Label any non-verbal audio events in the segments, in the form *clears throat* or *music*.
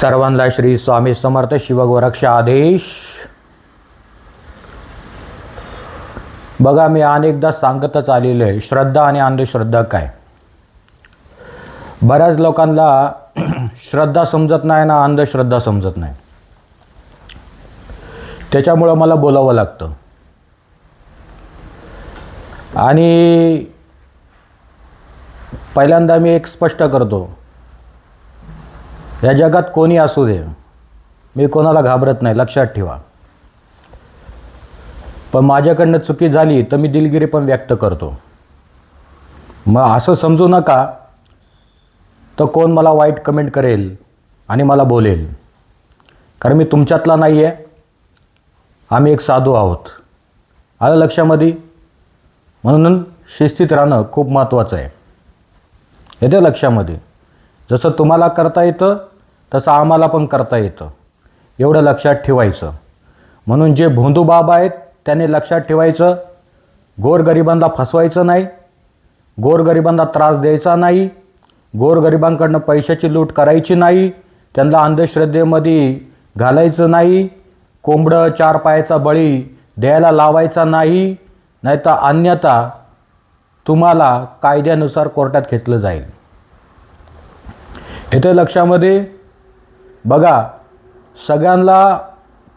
सर्वांना श्री स्वामी समर्थ शिवगोरक्ष आदेश. बघा मी अनेकदा सांगतच आलेलो आहे श्रद्धा आणि अंधश्रद्धा काय? बऱ्याच लोकांना *clears throat* श्रद्धा समजत नाही ना अंधश्रद्धा समजत नाही. त्याच्यामुळं मला बोलावं लागतं. आणि पहिल्यांदा मी एक स्पष्ट करतो या जगात कोणी असू दे. मी कोणाला घाबरत नाही लक्षात ठेवा. पण माझ्याकडनं चुकी झाली तर मी दिलगिरी पण व्यक्त करतो. मग असं समजू नका तर कोण मला वाईट कमेंट करेल आणि मला बोलेल. कारण मी तुमच्यातला नाही आहे आम्ही एक साधू आहोत. आलं लक्षामध्ये? म्हणून शिस्तीत राहणं खूप महत्त्वाचं आहे. येते लक्षामध्ये. जसं तुम्हाला करता येतं तसं आम्हाला पण करता येतं. एवढं लक्षात ठेवायचं. म्हणून जे भोंदू बाबा आहेत त्यांनी लक्षात ठेवायचं. गोरगरिबांना फसवायचं नाही. गोरगरिबांना त्रास द्यायचा नाही. गोरगरिबांकडनं पैशाची लूट करायची नाही. त्यांना अंधश्रद्धेमध्ये घालायचं नाही. कोंबडं चार पायाचा बळी द्यायला लावायचा नाही. नाहीतर अन्यथा तुम्हाला कायद्यानुसार कोर्टात घेतलं जाईल. इथे लक्षामध्ये बघा सगळ्यांना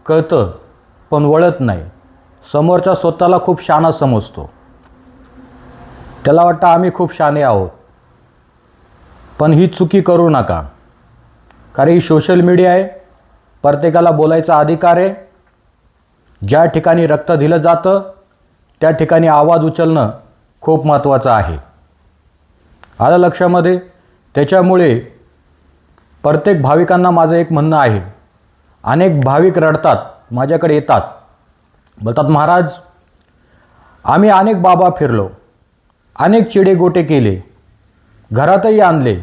कळतं पण वळत नाही. समोरच्या स्वतःला खूप शहाणा समजतो. त्याला वाटतं आम्ही खूप शाने आहोत. पण ही चुकी करू नका. कारण ही सोशल मीडिया आहे. प्रत्येकाला बोलायचा अधिकार आहे. ज्या ठिकाणी रक्त दिलं जातं त्या ठिकाणी आवाज उचलणं खूप महत्त्वाचं आहे. आलं लक्षामध्ये? त्याच्यामुळे प्रत्येक भाविकांना माझं एक म्हणणं आहे. अनेक भाविक रडतात माझ्याकडे येतात. बोलतात महाराज आम्ही अनेक बाबा फिरलो अनेक चिडे गोटे केले घरातही आणले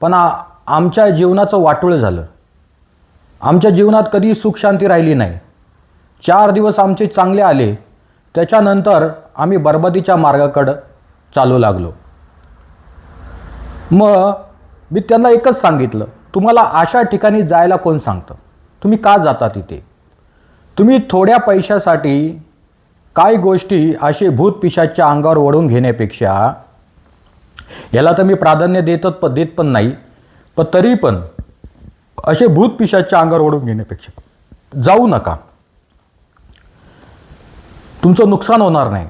पण आमच्या जीवनाचं वाटोळं झालं. आमच्या जीवनात कधी सुखशांती राहिली नाही. चार दिवस आमचे चांगले आले त्याच्यानंतर आम्ही बरबादीच्या मार्गाकडं चालू लागलो. मग मी त्यांना एकच सांगितलं तुम्हाला अशा ठिकाणी जायला कोण सांगतं? तुम्ही का जाता तिथे? तुम्ही थोड्या पैशासाठी काही गोष्टी असे भूत पिशाच्या अंगावर ओढून घेण्यापेक्षा याला तर मी प्राधान्य देतच प देत पण नाही पण तरी पण असे भूत पिशाच्या अंगावर ओढून घेण्यापेक्षा जाऊ नका. तुमचं नुकसान होणार नाही.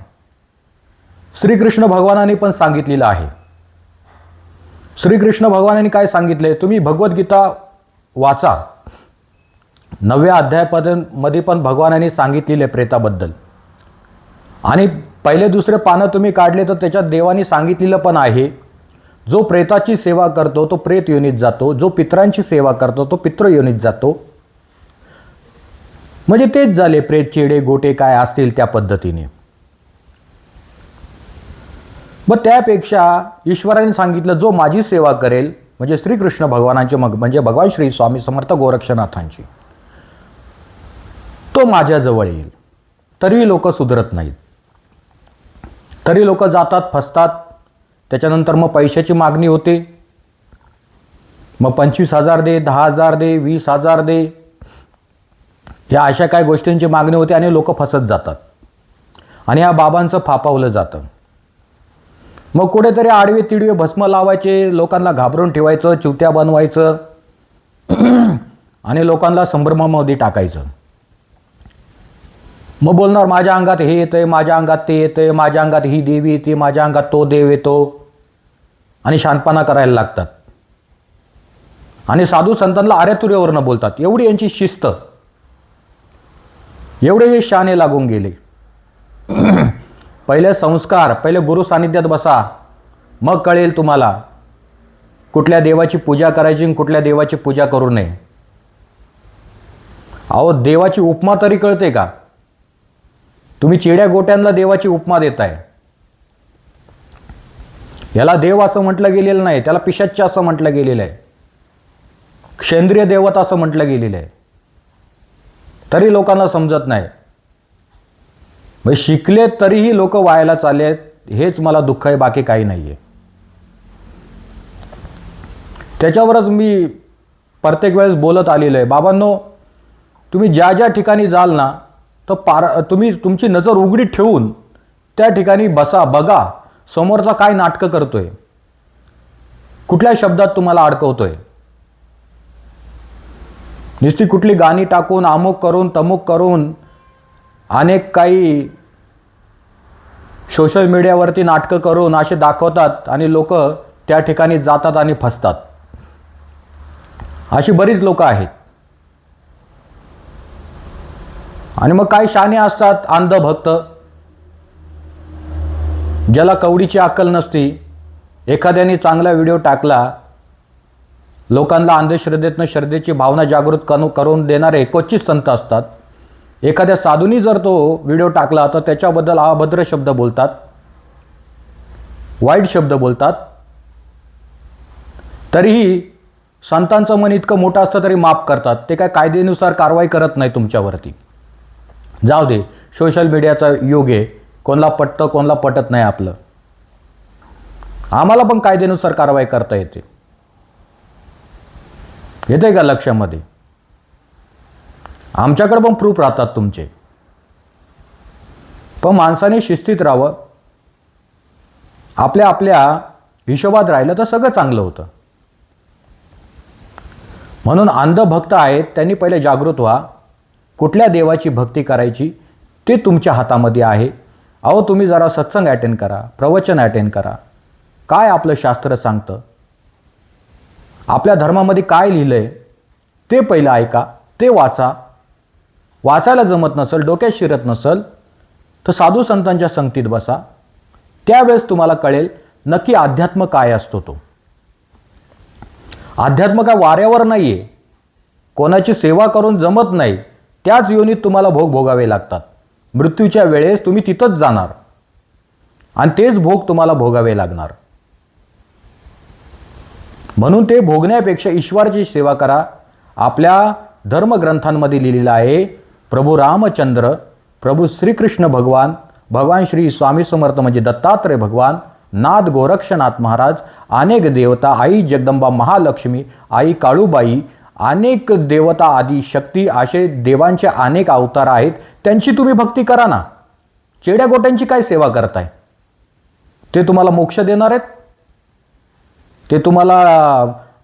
श्रीकृष्ण भगवानाने पण सांगितलेलं आहे. श्रीकृष्ण भगवानांनी काय सांगितले? तुम्ही भगवद्गीता वाचा. नवव्या अध्यायापर्यंतमध्ये पण भगवानाने सांगितलेले प्रेताबद्दल. आणि पहिले दुसरे पानं तुम्ही काढले तर त्याच्यात देवाने सांगितलेलं पण आहे. जो प्रेताची सेवा करतो तो प्रेत योनीत जातो. जो पित्रांची सेवा करतो तो पित्र योनीत जातो. म्हणजे तेच झाले प्रेत चेडे गोटे काय असतील त्या पद्धतीने. मग त्यापेक्षा ईश्वराने सांगितलं जो माझी सेवा करेल म्हणजे श्रीकृष्ण भगवानाचे मग म्हणजे भगवान श्री स्वामी समर्थ गोरक्षनाथांची तो माझ्याजवळ येईल. तरी लोक सुधरत नाहीत. तरी लोक जातात फसतात. त्याच्यानंतर मग पैशाची मागणी होते. मग पंचवीस हजार दे दहा हजार दे वीस हजार दे. या अशा काही गोष्टींची मागणी होते आणि लोक फसत जातात. आणि या बाबांचं फापावलं जातं. मग कुठेतरी आडवे तिडवे भस्म लावायचे लोकांना घाबरून ठेवायचं चिवत्या बनवायचं आणि लोकांना संभ्रमामध्ये टाकायचं. मग बोलणार माझ्या अंगात हे येतंय माझ्या अंगात ते येतंय माझ्या अंगात ही देवी येते माझ्या अंगात तो देव येतो. आणि शांतपणा करायला लागतात. आणि साधू संतांना आर्यातुर्यावरनं बोलतात. एवढी यांची शिस्त. एवढे हे शाने लागून गेले. पहिले संस्कार पहिले गुरु सानिध्यात बसा. मग कळेल तुम्हाला कुठल्या देवाची पूजा करायची आणि कुठल्या देवाची पूजा करू नये. अहो देवाची उपमा तरी कळते का? तुम्ही चिड्या गोट्यांना देवाची उपमा देताय. याला देव असं म्हटलं गेलेलं नाही त्याला पिशाच्च असं म्हटलं गेलेलं आहे. क्षेंद्रिय देवता असं म्हटलं गेलेलं आहे. तरी लोकांना समजत नाही. म्हणजे शिकले तरीही लोक व्हायला चालले आहेत. हेच मला दुःख आहे बाकी काही नाही आहे त्याच्यावरच मी प्रत्येक वेळेस बोलत आलेलो आहे. बाबांनो तुम्ही ज्या ज्या ठिकाणी जाल ना तर पार तुम्ही तुमची नजर उघडी ठेवून त्या ठिकाणी बसा बघा समोरचा काय नाटकं करतोय. कुठल्या शब्दात तुम्हाला अडकवतोय? नुसती कुठली गाणी टाकून अमुक करून तमुक करून अनेक काही सोशल मीडियावरती नाटकं करून असे दाखवतात आणि लोक त्या ठिकाणी जातात आणि फसतात. अशी बरीच लोक आहेत. आणि मग काही शाणे असतात अंधभक्त ज्याला कवडीची अक्कल नसती. एखाद्याने चांगला व्हिडिओ टाकला लोकांना अंधश्रद्धेतनं श्रद्धेची भावना जागृत करून करून देणारे क्वचित संत असतात. एखाद्या साधूनी जर तो व्हिडिओ टाकला तर त्याच्याबद्दल अभद्र शब्द बोलतात वाईट शब्द बोलतात. तरीही संतांचं मन इतकं मोठं असतं तरी माफ करतात. ते काय कायदेनुसार कारवाई करत नाही तुमच्यावरती. जाऊ दे सोशल मीडियाचा योग आहे. कोणाला पटतं कोणाला पटत नाही आपलं. आम्हाला पण कायदेनुसार कारवाई करता येते. येते का लक्षामध्ये? आमच्याकडे पण प्रूफ राहतात तुमचे. पण माणसाने शिस्तीत राहावं. आपल्या आपल्या हिशोबात राहिलं तर सगळं चांगलं होतं. म्हणून अंधभक्त आहेत त्यांनी पहिले जागृत व्हा. कुठल्या देवाची भक्ती करायची ते तुमच्या हातामध्ये आहे. अहो तुम्ही जरा सत्संग अटेंड करा प्रवचन अटेंड करा. काय आपलं शास्त्र सांगतं? आपल्या धर्मामध्ये काय लिहिलं आहे ते पहिलं ऐका ते वाचा. वाचायला जमत नसेल डोक्यात शिरत नसेल तर साधू संतांच्या संगतीत बसा. त्यावेळेस तुम्हाला कळेल नक्की अध्यात्म काय असतो तो. अध्यात्म काय वाऱ्यावर नाही आहे कोणाची सेवा करून जमत नाही त्याच योनीत तुम्हाला भोग भोगावे लागतात. मृत्यूच्या वेळेस तुम्ही तिथंच जाणार. आणि तेच भोग तुम्हाला भोगावे लागणार. म्हणून ते भोगण्यापेक्षा ईश्वराची सेवा करा. आपल्या धर्मग्रंथांमध्ये लिहिलेलं आहे प्रभू रामचंद्र प्रभू श्रीकृष्ण भगवान भगवान श्री स्वामी समर्थ म्हणजे दत्तात्रय भगवान नाथ गोरक्षनाथ महाराज अनेक देवता आई जगदंबा महालक्ष्मी आई काळूबाई अनेक देवता आदी शक्ती असे देवांचे अनेक अवतार आहेत. त्यांची तुम्ही भक्ती करा ना. चेड्या गोट्यांची काय सेवा करताय? ते तुम्हाला मोक्ष देणार आहेत? ते तुम्हाला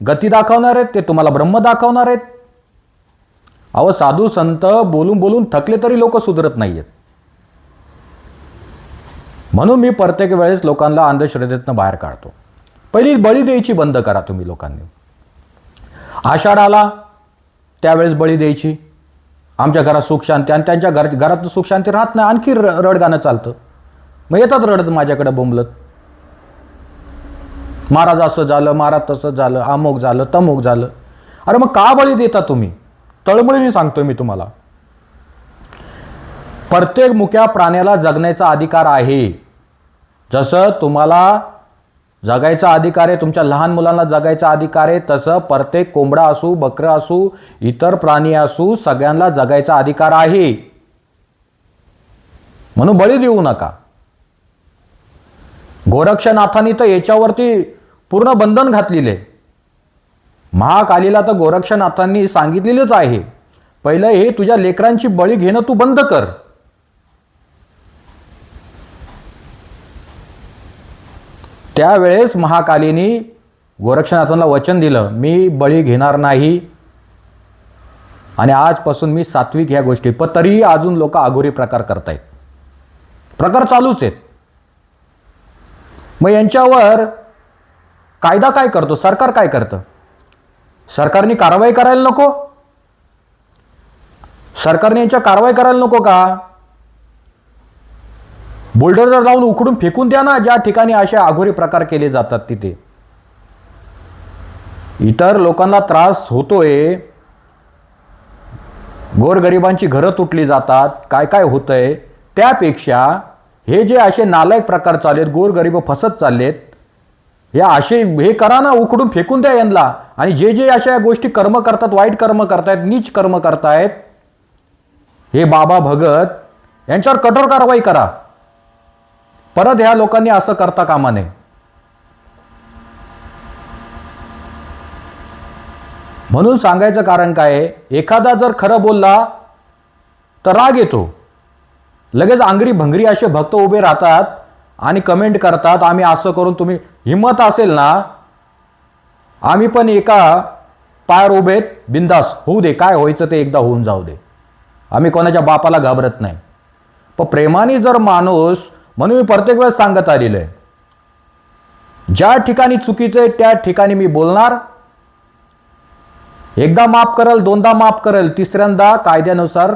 गती दाखवणार आहेत? ते तुम्हाला ब्रह्म दाखवणार आहेत? अहो साधू संत बोलून बोलून थकले तरी लोक सुधरत नाही आहेत म्हणून मी प्रत्येक वेळेस लोकांना अंधश्रद्धेतनं बाहेर काढतो. पहिली बळी द्यायची बंद करा तुम्ही लोकांनी. आषाढ आला त्यावेळेस बळी द्यायची. आमच्या घरात सुख शांती आणि त्यांच्या घर घरात सुख शांती राहत नाही आणखी र रडगाणं चालतं. मग येतात रडत माझ्याकडे बोंबलत. महाराज असं झालं महाराज तसं झालं अमुक झालं तमुक झालं. अरे मग का बळी देता तुम्ही? तळमळीने सांगतोय मी तुम्हाला. प्रत्येक मुक्या प्राण्याला जगण्याचा अधिकार आहे. जसं तुम्हाला जगायचा अधिकार आहे तुमच्या लहान मुलांना जगायचा अधिकार आहे तसं प्रत्येक कोंबडा असू बकरं असू इतर प्राणी असू सगळ्यांना जगायचा अधिकार आहे. म्हणून बळी देऊ नका. गोरक्षनाथांनी तर याच्यावरती पूर्ण बंधन घातलेले महाकालीला तर गोरक्षनाथांनी सांगितलेलंच आहे. पहिलं हे तुझ्या लेकरांची बळी घेणं तू बंद कर. त्यावेळेस महाकालीनी गोरक्षनाथांना वचन दिलं मी बळी घेणार नाही. आणि आजपासून मी सात्विक ह्या गोष्टी पण तरीही अजून लोक आघोरी प्रकार करतायत. प्रकार चालूच आहेत. मग यांच्यावर कायदा काय करतो? सरकार काय करतं? सरकारने कारवाई करायला नको? सरकारने यांच्या कारवाई करायला नको का? बुलडोजर लावून उकडून फेकून द्या ना ज्या ठिकाणी असे आघोरी प्रकार केले जातात तिथे. इतर लोकांना त्रास होतोय. गोरगरिबांची घरं तुटली जातात. काय काय होतंय? त्यापेक्षा हे जे असे नालायक प्रकार चाललेत गोरगरीब फसत चाललेत या असे हे करा ना उकडून फेकून द्या यांना. आणि जे जे अशा गोष्टी कर्म करतात वाईट कर्म करतायत नीच कर्म करतायत हे बाबा भगत यांच्यावर कठोर कारवाई करा. परत ह्या लोकांनी असं करता कामा नये. म्हणून सांगायचं कारण काय? एखादा जर खरं बोलला तर राग येतो. लगेच आंगरी भंगरी असे भक्त उभे राहतात आणि कमेंट करतात आम्ही असं करून तुम्ही हिंमत असेल ना आम्ही पण एका पायावर उभेत बिंदास होऊ दे काय व्हायचं ते एकदा होऊन जाऊ दे. आम्ही कोणाच्या बापाला घाबरत नाही. पण प्रेमाने जर माणूस म्हणून मी प्रत्येक वेळेस सांगत आलेलं आहे ज्या ठिकाणी चुकीचं आहे त्या ठिकाणी मी बोलणार. एकदा माफ करेल दोनदा माफ करेल तिसऱ्यांदा कायद्यानुसार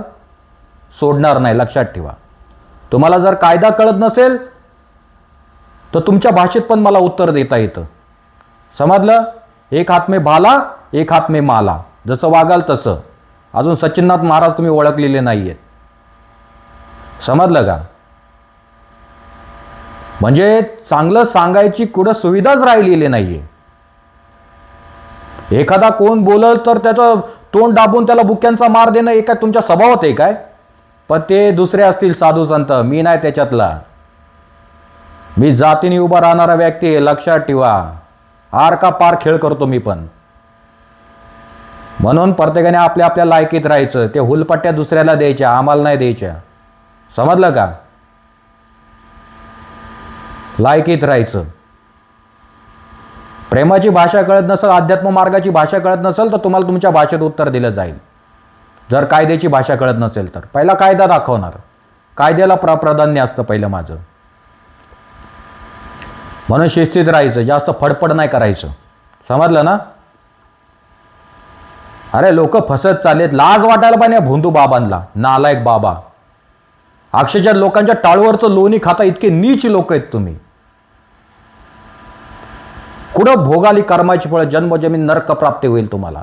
सोडणार नाही. लक्षात ठेवा. तुम्हाला जर कायदा कळत नसेल तर तुमच्या भाषेत पण मला उत्तर देता येतं. समजलं? एक हात मे भाला एक हात मे माला. जसं वागाल तसं. अजून सचिननाथ महाराज तुम्ही ओळखलेले नाही आहेत समजलं का? म्हणजे चांगलं सांगायची कुठं सुविधाच राहिलेली नाहीये. एखादा कोण बोलल तर त्याचं तोंड दाबून त्याला बुक्यांचा मार देणं एका तुमच्या स्वभावात आहे काय? पण ते दुसरे असतील साधू संत. मी नाही त्याच्यातला. मी जातीने उभा राहणारा व्यक्ती आहे लक्षात ठेवा. आर का पार खेळ करतो मी पण. म्हणून प्रत्येकाने आपल्या आपल्या लायकीत राहायचं. ते हुलपट्ट्या दुसऱ्याला द्यायच्या आम्हाला नाही द्यायच्या. समजलं का? लायकीत राहायचं. प्रेमाची भाषा कळत नसेल अध्यात्म मार्गाची भाषा कळत नसेल तर तुम्हाला तुमच्या भाषेत उत्तर दिलं जाईल. जर कायद्याची भाषा कळत नसेल तर. पहिला कायदा दाखवणार. कायद्याला प्र प्राधान्य असतं पहिलं माझं. म्हणून शिस्तीत राहायचं जास्त फडफड नाही करायचं. समजलं ना? अरे लोक फसत चालेत लाज वाटायला पाहिजे या भोंदू बाबांना. नालायक बाबा. अक्षरशः लोकांच्या टाळवरचं लोणी खाता इतके नीच लोक आहेत तुम्ही. कुठं भोगाली कर्माची फळ जन्मजमीन नरक प्राप्ती होईल तुम्हाला.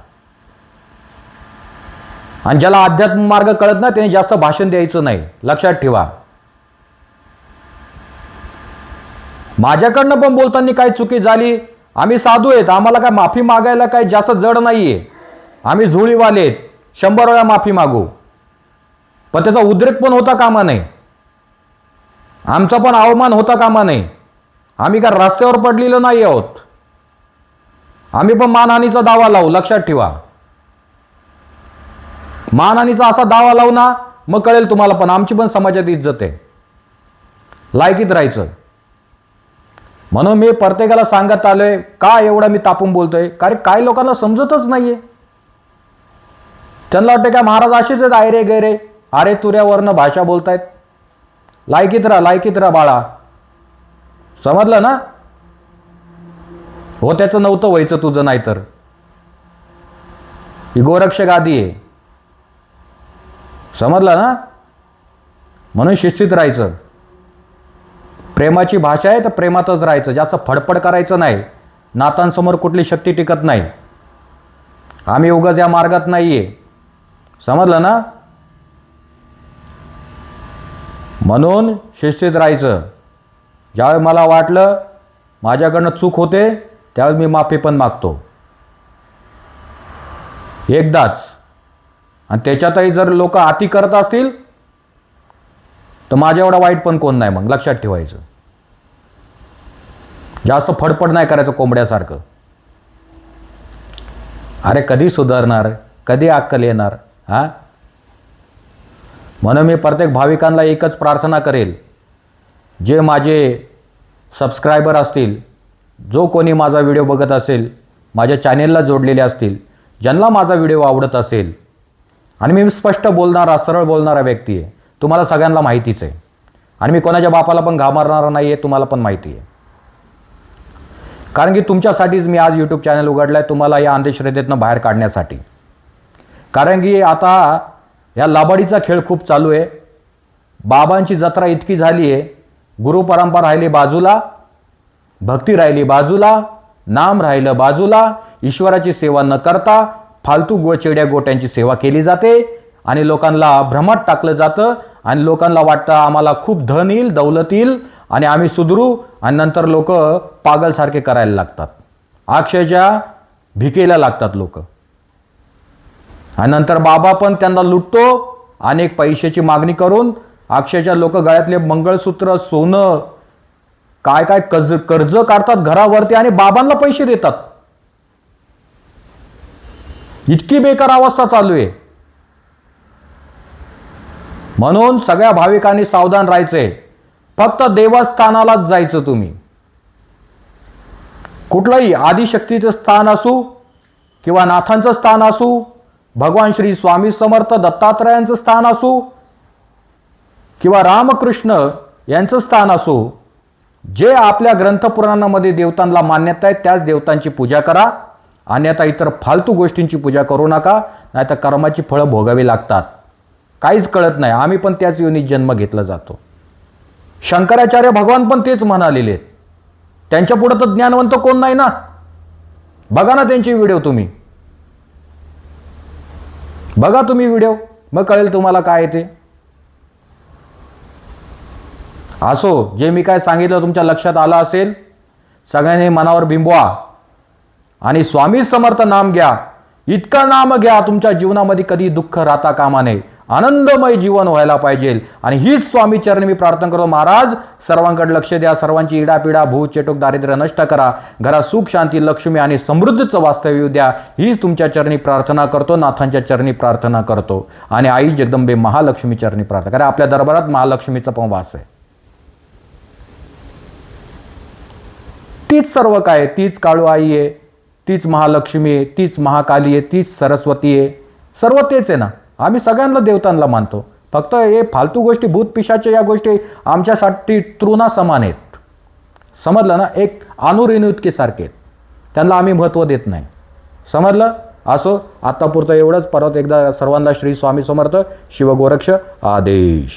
आणि ज्याला अध्यात्म मार्ग कळत ना त्याने जास्त भाषण द्यायचं नाही. लक्षात ठेवा. माझ्याकडनं पण बोलताना काय चुकी झाली? आम्ही साधू आहेत. आम्हाला काय माफी मागायला काय जास्त जड नाहीये. आम्ही झुळीवाले आहेत. शंभर वेळा माफी मागू. पण त्याचा उद्रेक पण होता कामा नाही आमचा पण अवमान होता कामा नाही आम्ही काय रस्त्यावर पडलेलो नाही आहोत. आम्ही पण मानहानीचा दावा लावू. लक्षात ठेवा. मानहानीचा असा दावा लावू ना मग कळेल तुम्हाला पण आमची पण समाजात इज्जत आहे. लायकीत राहायचं. म्हणून मी प्रत्येकाला सांगत आलोय का एवढा मी तापून बोलतोय? कारण काही लोकांना समजतच नाहीये. त्यांना वाटतं काय महाराज असेच आहेत आयरे गैरे. आरे तुऱ्यावरनं भाषा बोलतायत. लायकीत राहा लायकीत राहा बाळा. समजलं ना? हो त्याचं नव्हतं व्हायचं तुझं नाही तर ही गोरक्षक आधी आहे. समजलं ना? म्हणून शिस्तीत राहायचं. प्रेमाची भाषा आहे तर प्रेमातच राहायचं. जास्त फडफड करायचं नाही नातांसमोर कुठली शक्ती टिकत नाही. आम्ही उगाच या मार्गात नाहीये. समजलं ना? म्हणून शिस्तीत राहायचं. ज्यावेळी मला वाटलं माझ्याकडनं चूक होते त्यावेळी मी माफी पण मागतो. एकदाच. आणि त्याच्यातही जर लोक अति करत असतील तर माझ्या एवढा वाईट पण कोण नाही मग? लक्षात ठेवायचं. जास्त फडफड नाही करायचं कोंबड्यासारखं. अरे कधी सुधारणार? कधी अक्कल येणार? हा? म्हणून मी प्रत्येक भाविकांना एकच प्रार्थना करेल. जे माझे सबस्क्रायबर असतील जो कोणी माझा व्हिडिओ बघत असेल माझ्या चॅनेलला जोडलेले असतील ज्यांना माझा व्हिडिओ आवडत असेल आणि मी स्पष्ट बोलणारा सरळ बोलणारा व्यक्ती आहे तुम्हाला सगळ्यांना माहितीच आहे. आणि मी कोणाच्या बापाला पण घाबरणार नाही आहे तुम्हाला पण माहिती आहे कारण की तुमच्यासाठीच मी आज यूट्यूब चॅनल उघडला आहे तुम्हाला या अंधश्रद्धेतनं बाहेर काढण्यासाठी. कारण की आता या लाबाडीचा खेळ खूप चालू आहे. बाबांची जत्रा इतकी झाली आहे. गुरुपरंपरा राहिली बाजूला भक्ती राहिली बाजूला नाम राहिलं बाजूला ईश्वराची सेवा न करता फालतू गोचेड्या गोट्यांची सेवा केली जाते आणि लोकांना भ्रमात टाकलं जातं. आणि लोकांना वाटतं आम्हाला खूप धन येईल दौलत येईल आणि आम्ही सुधरू आणि नंतर लोक पागलसारखे करायला लागतात. अक्षयच्या भिकेला लागतात लोक. आणि नंतर बाबा पण त्यांना लुटतो अनेक पैशाची मागणी करून अक्षयच्या लोक गळ्यातले मंगळसूत्र सोनं काय काय कर्ज कर्ज काढतात घरावरती आणि बाबांना पैसे देतात. इतकी बेकार अवस्था चालू आहे. म्हणून सगळ्या भाविकांनी सावधान राहायचंय फक्त देवस्थानालाच जायचं तुम्ही. कुठलंही आदिशक्तीचं स्थान असू किंवा नाथांचं स्थान असू भगवान श्री स्वामी समर्थ दत्तात्रयांचं स्थान असू किंवा रामकृष्ण यांचं स्थान असो जे आपल्या ग्रंथपुराणामध्ये देवतांना मान्यता आहे त्याच देवतांची पूजा करा. अन्यथा इतर फालतू गोष्टींची पूजा करू नका नाहीतर कर्माची फळं भोगावी लागतात. काहीच कळत नाही. आम्ही पण त्याच योनीत जन्म घेतला जातो. शंकराचार्य भगवान पण तेच म्हणालेले. आहेत त्यांच्या पुढं तर ज्ञानवंत कोण नाही ना? बघा ना त्यांचे व्हिडिओ तुम्ही. बघा तुम्ही व्हिडिओ. मग कळेल तुम्हाला काय आहे ते. असो जे मी काय सांगितलं तुमच्या लक्षात आलं असेल सगळ्यांनी मनावर बिंबवा. आणि स्वामी समर्थ नाम घ्या. इतकं नाम घ्या तुमच्या जीवनामध्ये कधी दुःख राहता कामा नये. आनंदमय जीवन व्हायला पाहिजे. आणि हीच स्वामी चरणी मी प्रार्थना करतो. महाराज सर्वांकडे लक्ष द्या. सर्वांची इडापिडा भूत चेटोक दारिद्र्य नष्ट करा. घरात सुख शांती लक्ष्मी आणि समृद्धीचं वास्तव्य येऊ द्या. हीच तुमच्या चरणी प्रार्थना करतो. नाथांच्या चरणी प्रार्थना करतो. आणि आई जगदंबे महालक्ष्मी चरणी प्रार्थना कारण आपल्या दरबारात महालक्ष्मीचा पण वास आहे. तीच सर्व काय तीच काळू आई आहे. तीच महालक्ष्मी आहे. तीच महाकाली आहे. तीच सरस्वती आहे. सर्व तेच आहे ना? आम्ही सगळ्यांना देवतांना मानतो. फक्त हे फालतू गोष्टी भूत पिशाच्या या गोष्टी आमच्यासाठी तृणा समान आहेत. समजलं ना? एक अनुरीणुतकीसारखे आहेत. त्यांना आम्ही महत्त्व देत नाही. समजलं? असो आत्तापुरतं एवढंच. परत एकदा सर्वांना श्री स्वामी समर्थ शिवगोरक्ष आदेश.